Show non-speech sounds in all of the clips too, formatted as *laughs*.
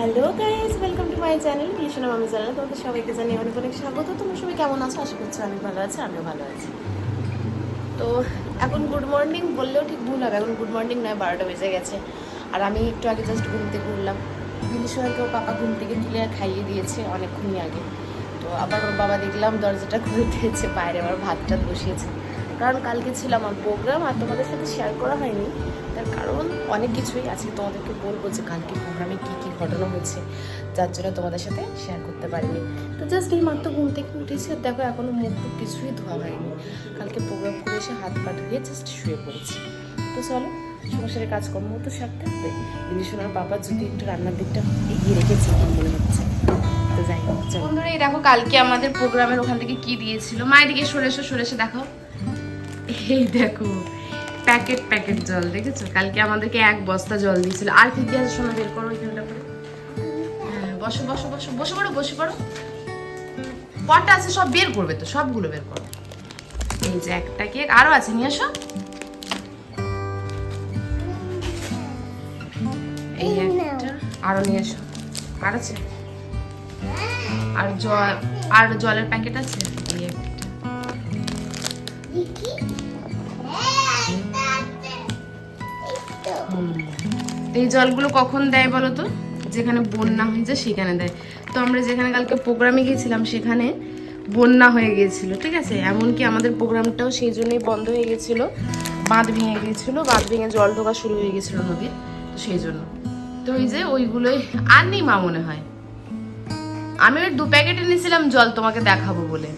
Hello guys welcome to my channel Krishna মামি channel তোমাদের সবাইকে জানি অনেক অনেক স্বাগত। তোমরা সবাই কেমন আছো? আশা করছি অনেক ভালো আছে, আমিও ভালো আছি। তো এখন গুড মর্নিং বললেও ঠিক ভুল হবে। এখন গুড মর্নিং নয়, বারোটা বেজে গেছে। আর আমি একটু আগে জাস্ট ঘুম থেকে উঠলাম। বিন্দুসোনাকেও পাপা ঘুম থেকে তুলে খাইয়ে দিয়েছে অনেকক্ষণই আগে। তো আবার ওর বাবা দেখলাম দরজাটা খুলে দিয়েছে, বাইরে আবার ভাত টাত বসিয়েছে। কারণ কালকে ছিল আমার প্রোগ্রাম আর তোমাদের সাথে শেয়ার করা হয়নি। তার কারণ অনেক কিছুই আজকে তোমাদেরকে বলব যে কালকে প্রোগ্রামে কী কী ঘটনা হয়েছে, যার জন্য তোমাদের সাথে শেয়ার করতে পারিনি। তো জাস্ট এই মাত্র ঘুম থেকে উঠেছি আর দেখো এখনও মুখ কিছুই ধোয়া হয়নি। কালকে প্রোগ্রাম করে এসে হাত পা ধুয়ে জাস্ট শুয়ে পড়েছি। তো চলো, সংসারের কাজকর্ম তো সারতে হবে। শোনার বাবা যদি একটু রান্নার দিকটা এগিয়ে রেখেছে, আমার মনে হচ্ছে। তো যাই হোক বন্ধুরা, এই দেখো কালকে আমাদের প্রোগ্রামের ওখান থেকে কি দিয়েছিল? মা, এদিকে সরে এসো, সরে এসে, দেখো। এই দেখো প্যাকেট প্যাকেট জল দেখেছ? কালকে আমাদেরকে এক বস্তা জল দিয়েছিল। আর কি দিয়ে আছে শোনা বের করো হ্যাঁ বসো বসো বসো বসে পড়ো বসে পড়ো কটা আছে সব বের করবে তো সবগুলো বের করো। এই যে একটা কেক আরও আছে নিয়ে আসো এই একটা আরও নিয়ে এসো। আর আছে? আর জল আর জলের প্যাকেট আছে? এই একটা। এই জলগুলো কখন দেয় বলো তো? যেখানে বন্যা হয়েছে সেখানে দেয়। তো আমরা যেখানে কালকে প্রোগ্রামে গিয়েছিলাম, সেখানে বন্যা হয়ে গিয়েছিল, ঠিক আছে? এমনকি আমাদের প্রোগ্রামটাও সেই জন্যই বন্ধ হয়ে গেছিল বাঁধ ভেঙে গিয়েছিল, বাঁধ ভেঙে জল ঢোকা শুরু হয়ে গেছিল নদীর, তো সেই জন্য। তো ওই যে ওইগুলোই আর নেই মা মনে হয়। আমি ওই দু প্যাকেট এনেছিলাম জল, তোমাকে দেখাবো বলে।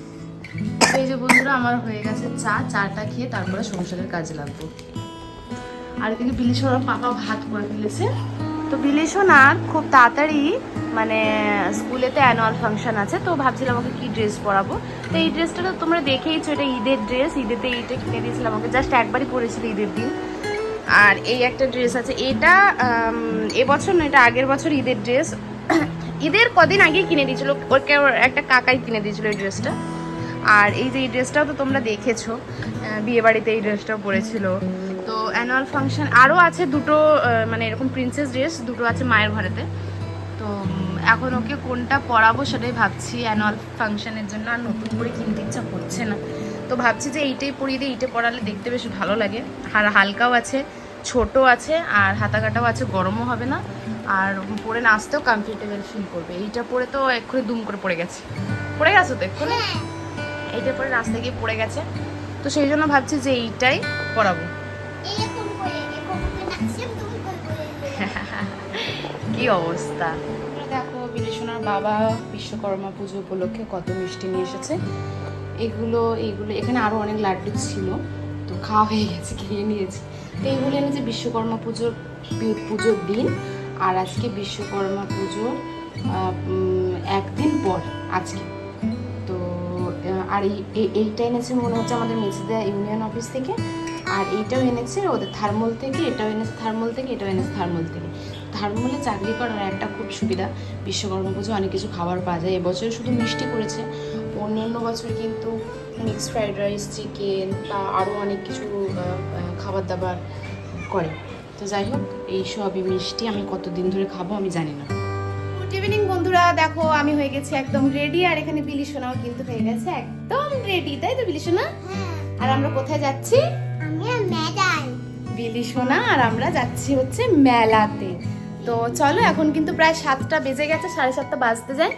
এই যে বন্ধুরা, আমার হয়ে গেছে চা, চাটা খেয়ে তারপরে সংসারের কাজে লাগবো। আর এদিকে বিলিশোনার পাপা ভাত করে ফেলেছে। তো বিলিশোনার খুব তাড়াতাড়ি মানে স্কুলেতে অ্যানুয়াল ফাংশন আছে, তো ভাবছিলাম আমাকে কি ড্রেস পরাবো। তো এই ড্রেসটা তো তোমরা দেখেইছো, এটা ঈদের ড্রেস ঈদেতে এইটা কিনে দিয়েছিলাম আমাকে জাস্ট একবারই পরেছিল ঈদের দিন। আর এই একটা ড্রেস আছে, এটা এবছর না এটা আগের বছর ঈদের ড্রেস ঈদের কদিন আগেই কিনে দিয়েছিল, ওকে একটা কাকাই কিনে দিয়েছিল এই ড্রেসটা আর এই যে এই ড্রেসটাও তো তোমরা দেখেছ বিয়েবাড়িতে এই ড্রেসটাও পরেছিল। তো অ্যানুয়াল ফাংশন আরও আছে দুটো মানে এরকম প্রিন্সেস ড্রেস দুটো আছে মায়ের ঘরেতে। তো এখন ওকে কোনটা পরাবো সেটাই ভাবছি। অ্যানুয়াল ফাংশনের জন্য আর নতুন করে কিনতে ইচ্ছা করছে না। তো ভাবছি যে এইটাই পরিয়ে দিই এইটা পরালে দেখতে বেশ ভালো লাগে। আর হালকাও আছে ছোট আছে আর হাতা কাটাও আছে গরমও হবে না। আর পরে নাচতেও কমফর্টেবল ফিল করবে। এইটা পরে তো এক্ষুনি দুম করে পড়ে গেছে। পড়ে গেছো তো এক্ষুনি? এইটা পরে রাস্তা গিয়ে পড়ে গেছে। তো সেই জন্য ভাবছি যে এইটাই পরাবো। *laughs* কি অবস্থা? দেখো বিলেশনার বাবা বিশ্বকর্মা পুজো উপলক্ষে কত মিষ্টি নিয়ে এসেছে। এগুলো এগুলো, এখানে আরও অনেক লাড্ডু ছিল, তো খাওয়া হয়ে গেছে, খেয়ে নিয়েছি। তো এইগুলো এনেছে বিশ্বকর্মা পুজোর পুজোর দিন, আর আজকে বিশ্বকর্মা পুজোর একদিন পর আজকে। তো আর এই, এই- এইটা এনেছে মনে হচ্ছে আমাদের মেঝেদা ইউনিয়ন অফিস থেকে। আর এইটাও এনেছে ওদের থার্মল থেকে এটাও এনেছে থার্মল থেকে এটাও এনেছে থার্মল থেকে। থার্মলে চাকরি করার একটা খুব সুবিধা বিশ্বকর্মা পুজো অনেক কিছু খাবার পাওয়া যায়। এবছর শুধু মিষ্টি করেছে। অন্য অন্য বছর কিন্তু মিক্স ফ্রাইড রাইস চিকেন বা আরও অনেক কিছু খাবার দাবার করে। তো যাই হোক এই সবই মিষ্টি আমি কতদিন ধরে খাব আমি জানি না। গুড ইভিনিং বন্ধুরা দেখো আমি হয়ে গেছি একদম রেডি আর এখানে বিলিশোনাও কিন্তু হয়ে গেছে একদম রেডি তাই তো বিলিশোনা আর আমরা কোথায় যাচ্ছি? বিলিশোনা আর আমরা যাচ্ছি হচ্ছে মেলাতে। তো চলো, এখন কিন্তু প্রায় সাতটা বেজে গেছে, সাড়ে সাতটা বাজতে যায়।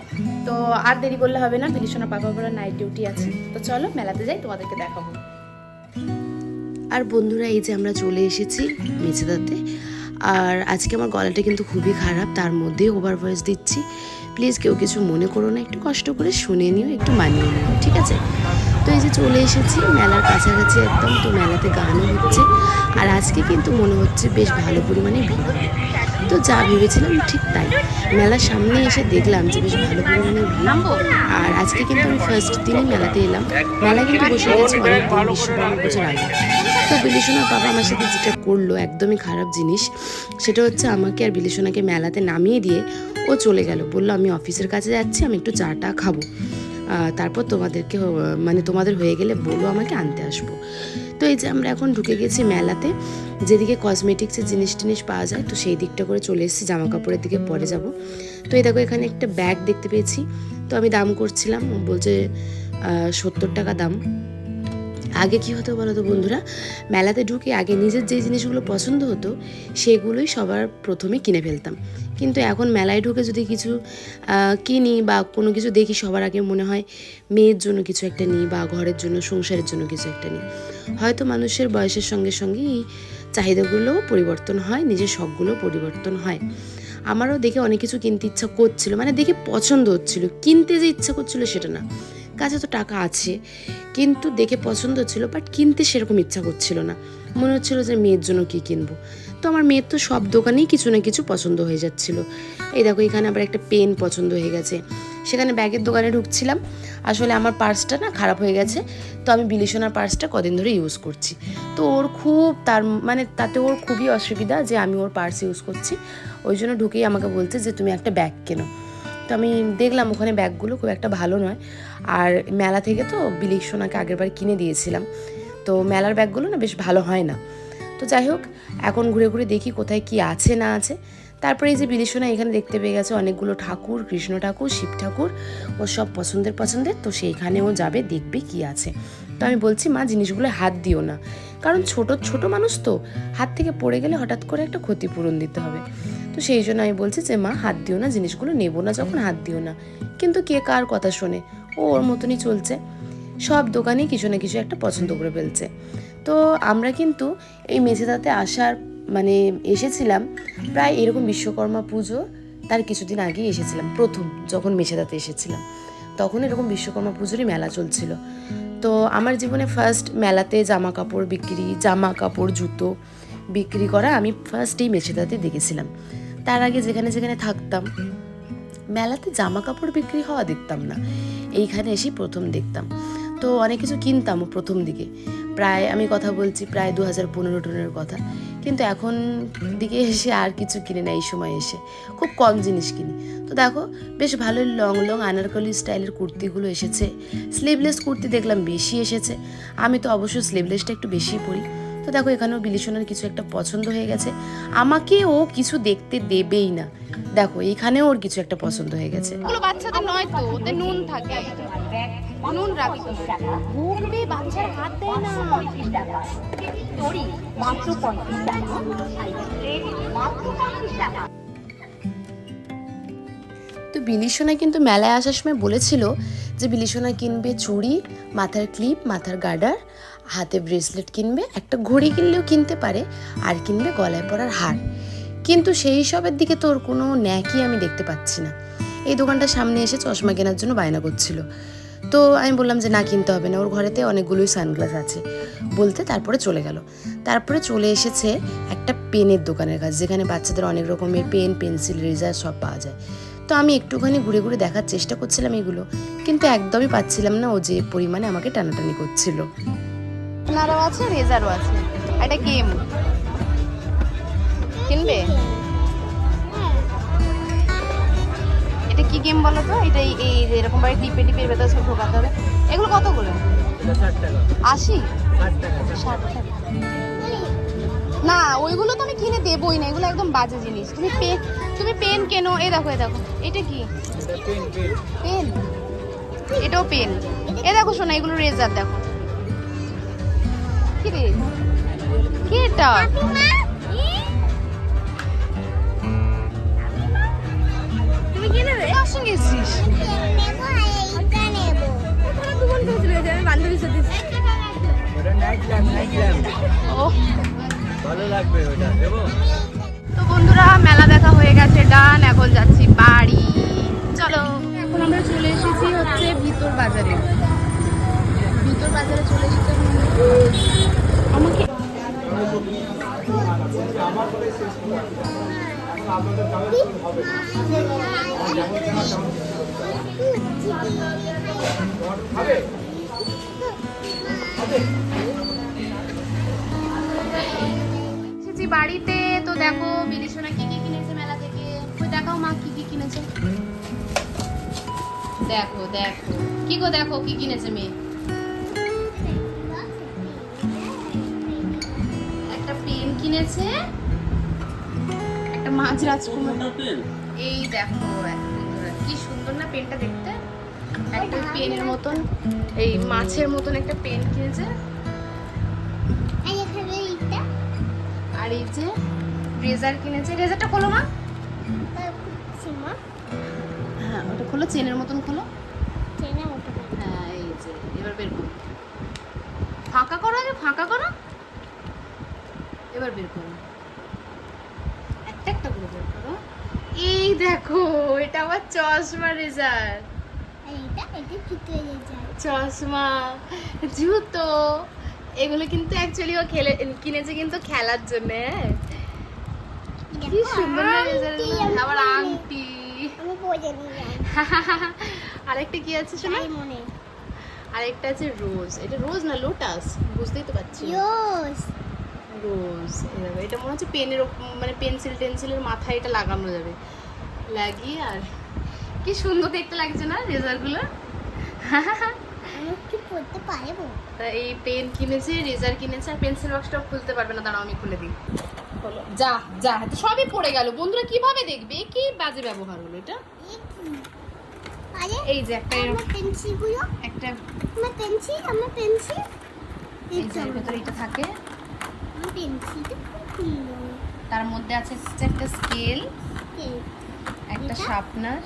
তো আর দেরি করলে হবে না বিলিশোনা পাপা বড় নাইট ডিউটি আছে। তো চলো, মেলাতে যাই, তোমাদেরকে দেখাবো। আর বন্ধুরা, এই যে আমরা চলে এসেছি মেছেদাতে আর আজকে আমার গলাটা কিন্তু খুবই খারাপ, তার মধ্যে ওভার ভয়েস দিচ্ছি। প্লিজ কেউ কিছু মনে করো না, একটু কষ্ট করে শুনে নিও, একটু মানিয়ে নিও, ঠিক আছে? তো এই যে চলে এসেছি, মেলার কাছাকাছি একদম, তো মেলাতে গানও হচ্ছে। আর আজকে কিন্তু মনে হচ্ছে বেশ ভালো পরিমাণে ভিড়। তো যা ভেবেছিলাম ঠিক তাই। মেলার সামনে এসে দেখলাম যে বেশ ভালো পরিমাণে ভিড়। আর আজকে কিন্তু আমি ফার্স্ট দিনই মেলাতে এলাম। মেলা কিন্তু বসে গেছে অনেক দিন আগে। তো বিলিসোনার বাবা আমার সাথে যেটা করল, একদমই খারাপ জিনিস, সেটা হচ্ছে আমাকে আর বিলিসোনাকে মেলাতে নামিয়ে দিয়ে ও চলে গেল। বলল, আমি অফিসের কাছে যাচ্ছি, আমি একটু চাটা খাব। তারপর তোমাদেরকে মানে তোমাদের হয়ে গেলে বলো আমাকে আনতে আসব। তো এই যে আমরা এখন ঢুকে গেছি মেলাতে, যেদিকে কসমেটিক্সের জিনিস টিনিস পাওয়া যায়, তো সেই দিকটা করে চলে এসেছি জামা কাপড়ের দিকে পরে যাব। তো এই দেখো, এখানে একটা ব্যাগ দেখতে পেয়েছি। তো আমি দাম করছিলাম, বলছে সত্তর টাকা দাম। আগে কি হতো বলো তো বন্ধুরা? মেলাতে ঢুকে আগে নিজের যে জিনিসগুলো পছন্দ হতো, সেগুলোই সবার প্রথমে কিনে ফেলতাম। কিন্তু এখন মেলায় ঢুকে যদি কিছু কিনি বা কোনো কিছু দেখি, সবার আগে মনে হয় মেয়ের জন্য কিছু একটা নিই বা ঘরের জন্য, সংসারের জন্য কিছু একটা নিই। হয়তো মানুষের বয়সের সঙ্গে সঙ্গে এই চাহিদাগুলোও পরিবর্তন হয়, নিজের শখগুলোও পরিবর্তন হয়। আমারও দেখে অনেক কিছু কিনতে ইচ্ছা করছিল মানে দেখে পছন্দ হচ্ছিল। কিনতে যে ইচ্ছা করছিল সেটা না। কাছে তো টাকা আছে, কিন্তু দেখে পছন্দ হচ্ছিল বাট কিনতে সেরকম ইচ্ছা করছিল না। মনে হচ্ছিল যে মেয়ের জন্য কি কিনবো। তো আমার মেয়ের তো সব দোকানেই কিছু না কিছু পছন্দ হয়ে যাচ্ছিল। এই দেখো, এখানে আবার একটা পেন পছন্দ হয়ে গেছে। সেখানে ব্যাগের দোকানে ঢুকছিলাম। আসলে আমার পার্সটা না খারাপ হয়ে গেছে। তো আমি বিলিশনার পার্সটা কদিন ধরে ইউজ করছি। তো ওর খুব তার মানে তাতে ওর খুবই অসুবিধা যে আমি ওর পার্স ইউজ করছি। ওই জন্য ঢুকেই আমাকে বলছে যে, তুমি একটা ব্যাগ কেনো। তো আমি দেখলাম ওখানে ব্যাগগুলো খুব একটা ভালো নয়। আর মেলা থেকে তো বিলিক সোনাকে আগেরবার কিনে দিয়েছিলাম। তো মেলার ব্যাগগুলো না বেশ ভালো হয় না। তো যাই হোক, এখন ঘুরে ঘুরে দেখি কোথায় কি আছে না আছে। তারপরে এই যে বিদেশনা এখানে দেখতে পেয়ে গেছে অনেকগুলো ঠাকুর, কৃষ্ণ ঠাকুর, শিব ঠাকুর, ও সব পছন্দের পছন্দের, তো সেইখানেও যাবে, দেখবে কি আছে। তো আমি বলছি, মা, জিনিসগুলো হাত দিও না। কারণ ছোট ছোট মানুষ তো, হাত থেকে পড়ে গেলে হঠাৎ করে একটা ক্ষতিপূরণ দিতে হবে। তো সেই জন্য আমি বলছি যে, মা, হাত দিও না, জিনিসগুলো নেব না, যখন হাত দিও না। কিন্তু কে কার কথা শোনে? ও ওর মতনই চলছে। সব দোকানেই কিছু না কিছু একটা পছন্দ করে ফেলছে। তো আমরা কিন্তু এই মেঝেদাতে আসার মানে এসেছিলাম, প্রায় এরকম বিশ্বকর্মা পুজো, তার কিছুদিন আগে এসেছিলাম, প্রথম যখন মেঝেদাতে এসেছিলাম। তখন এরকম বিশ্বকর্মা পুজোরই মেলা চলছিল। তো আমার জীবনে ফার্স্ট মেলাতে জামা কাপড় বিক্রি জামা কাপড় জুতো বিক্রি করা আমি ফার্স্ট এই মেছেদাতে দেখেছিলাম। তার আগে যেখানে যেখানে থাকতাম, মেলাতে জামা কাপড় বিক্রি হওয়া দেখতাম না। এইখানে এসেই প্রথম দেখতাম। তো অনেক কিছু কিনতামও প্রথম দিকে। প্রায়, আমি কথা বলছি প্রায় দু হাজার পনেরো টনের কথা। কিন্তু এখন দিকে এসে আর কিছু কিনে না, এই সময় এসে। খুব কম জিনিস কিনি। তো দেখো, বেশ ভালোই লং লং আনারকলি স্টাইলের কুর্তিগুলো এসেছে। স্লিভলেস কুর্তি দেখলাম বেশি এসেছে। আমি তো অবশ্য স্লিভলেসটা একটু বেশি পরি। তো দেখো, এখানেও বিলিশনের কিছু একটা পছন্দ হয়ে গেছে। আমাকে ও কিছু দেখতে দেবেই না। দেখো এইখানেও ওর কিছু একটা পছন্দ হয়ে গেছে। বাচ্চাদের নয় তো ওতে নুন থাকে। নুন রাখতো ভুগবে বাচ্চার না? মাত্র তো বিলিসোনা কিন্তু মেলায় আসার সময় বলেছিল যে বিলিসোনা কিনবে চুড়ি, মাথার ক্লিপ, মাথার গার্ডার, হাতে ব্রেসলেট কিনবে, একটা ঘড়ি কিনলেও কিনতে পারে, আর কিনবে গলায় পরার হার। কিন্তু সেই সবের দিকে তোর কোনো ন্যাকই আমি দেখতে পাচ্ছি না। এই দোকানটার সামনে এসে চশমা কেনার জন্য বায়না করছিল। তো আমি বললাম যে, না, কিনতে হবে না। ওর ঘরেতে অনেকগুলোই সানগ্লাস আছে বলতে তারপরে চলে গেল। তারপরে চলে এসেছে একটা পেনের দোকানের কাছে, যেখানে বাচ্চাদের অনেক রকমের পেন, পেন্সিল রেজার সব পাওয়া যায়। তো আমি একটুখানি ঘুরে ঘুরে দেখার চেষ্টা করছিলাম এগুলো, কিন্তু একদমই পাচ্ছিলাম না। ও যে পরিমাণে আমাকে টানাটানি করছিল। আছে রেজারও আছে। একটা গেম কিনবে? এটা কি গেম বলো তো? এটা এই এরকম ভাবে টিপে টিপে ভেতরে সব ঢোকাতে হবে। এগুলো কত করে? আশি? ষাট টাকা না ওইগুলো তো আমি কিনে দেবই না। এগুলো একদম বাজে জিনিস। তুমি পেন তুমি পেন কেনো? এ দেখো এ দেখো। এটা কি? পেন এটাও পেন এ দেখো শোনা এগুলো রেজার দেখো। কি রে? কি এটা? ভালো ওটা তো বন্ধুরা মেলা দেখা হয়ে গেছে ডান এখন যাচ্ছি বাড়ি। চলো। এখন আমরা চলে এসেছি হচ্ছে ভিতর বাজারে। ভিতর বাজারে চলে এসেছি। আমাকে এসেছি বাড়িতে। তো দেখো বিলিশোনা কি কি কিনেছে মেলা থেকে? ওই দেখাও মা কি কি কিনেছে। দেখো দেখো। কি গো দেখো, কি কিনেছে মেয়ে? কিনেছে? একটা মাছ রাজকুমার। এই দেখো কি সুন্দর না পেনটা দেখতে? একটা পেনের মতন এই মাছের মতন একটা পেন কিনেছে। আর আর এই যে রেজার কিনেছে। রেজারটা খোলো মা। হ্যাঁ ওটা খোলো চেনের মতন খোলো। হ্যাঁ এই যে এবার বের করো। ফাঁকা করো আগে ফাঁকা করো। এবার বের করো। একটা একটা করে বের করো। এই দেখো এটা আবার চশমা যায় চশমা জুতো। এগুলো কিন্তু অ্যাকচুয়ালি ও খেলে কিনেছে কিন্তু খেলার জন্য। কি সুন্দর আবার আংটি। *laughs* আরেকটা কি আছে শোনা? মনে। আরেকটা আছে রোজ। এটা রোজ না লোটাস? বুঝতেই তো পারছি। না। রোজ দেখো, এটা মনে হচ্ছে পেনের মানে পেন্সিল টেন্সিলের মাথায় এটা লাগানো যাবে। লাগিয়ে আর কি সুন্দর দেখতে লাগছে না রেজারগুলো? তা এই পেন কিনেছে রেজার কিনেছে আর পেন্সিল বক্সটাও খুলতে পারবে না। দাঁড়াও আমি খুলে দিই। যা যা সবই পড়ে গেল। বন্ধুরা কীভাবে দেখবে? কি বাজে ব্যবহার হলো এটা? এই যে একটা পেন্সিলগুলো একটা আমার পেন্সিল আমার পেন্সিল এই যে এটা থাকে। পেন্সিলটা খুব সুন্দর তার মধ্যে আছে একটা স্কেল একটা? শার্পনার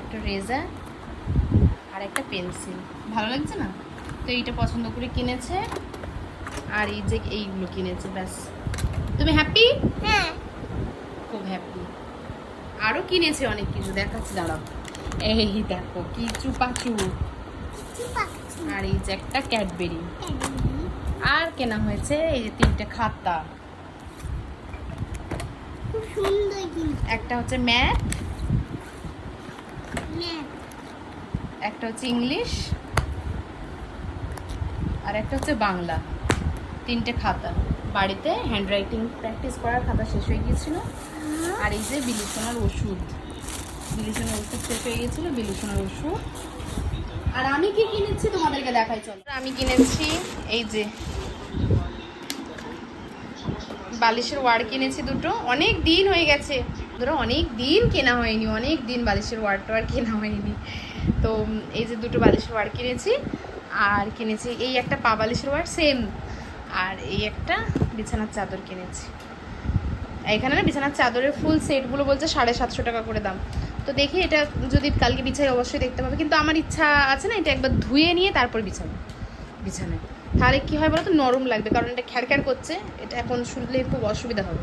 একটা রেজার আর একটা পেন্সিল। ভালো লাগছে না? তো এইটা পছন্দ করে কিনেছে আর এই যে এইগুলো কিনেছে ব্যাস। তুমি হ্যাপি হ্যাঁ। খুব হ্যাপি আরও কিনেছে অনেক কিছু। দেখাচ্ছি দাঁড়াও। এই দেখো কি চুপাচু কি পাচ্ছি আর এই যে একটা ক্যাডবেরি। আর কেনা হয়েছে এই যে তিনটে খাতা। একটা হচ্ছে ম্যাথ। একটা হচ্ছে ইংলিশ। আর একটা হচ্ছে বাংলা। তিনটে খাতা। বাড়িতে হ্যান্ড রাইটিং প্র্যাকটিস করার খাতা শেষ হয়ে গিয়েছিল। আর এই যে বিলুসোনার ওষুধ। বিলুসোনার ওষুধ শেষ হয়ে গিয়েছিল বিলুসোনার ওষুধ। আর আমি কি কিনেছি তোমাদেরকে দেখাই, চলো। আমি কিনেছি, এই যে, বালিশের ওয়ার কিনেছি দুটো। অনেক দিন হয়ে গেছে। ধরো, অনেক দিন কেনা হয়নি, অনেক দিন বালিশের ওয়ার টোয়ার কেনা হয়নি। তো এই যে দুটো বালিশের ওয়ার কিনেছি, আর কিনেছি এই একটা পা বালিশের ওয়ার সেম আর এই একটা বিছানার চাদর কিনেছি। এখানে না বিছানার চাদরের ফুল সেটগুলো বলছে সাড়ে সাতশো টাকা করে দাম। তো দেখি এটা যদি কালকে বিছাই অবশ্যই দেখতে পাবে। কিন্তু আমার ইচ্ছা আছে না, এটা একবার ধুয়ে নিয়ে তারপর বিছাবো বিছানায়। তাহলে কী হয় বলো তো নরম লাগবে, কারণ এটা খ্যারখ্যার করছে। এটা এখন শুনলে খুব অসুবিধা হবে।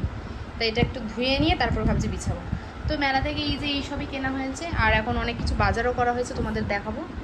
তাই এটা একটু ধুয়ে নিয়ে তারপর ভাবছি বিছাবো। তো মেলা থেকে এই যে এইসবই কেনা হয়েছে, আর এখন অনেক কিছু বাজারও করা হয়েছে, তোমাদের দেখাবো।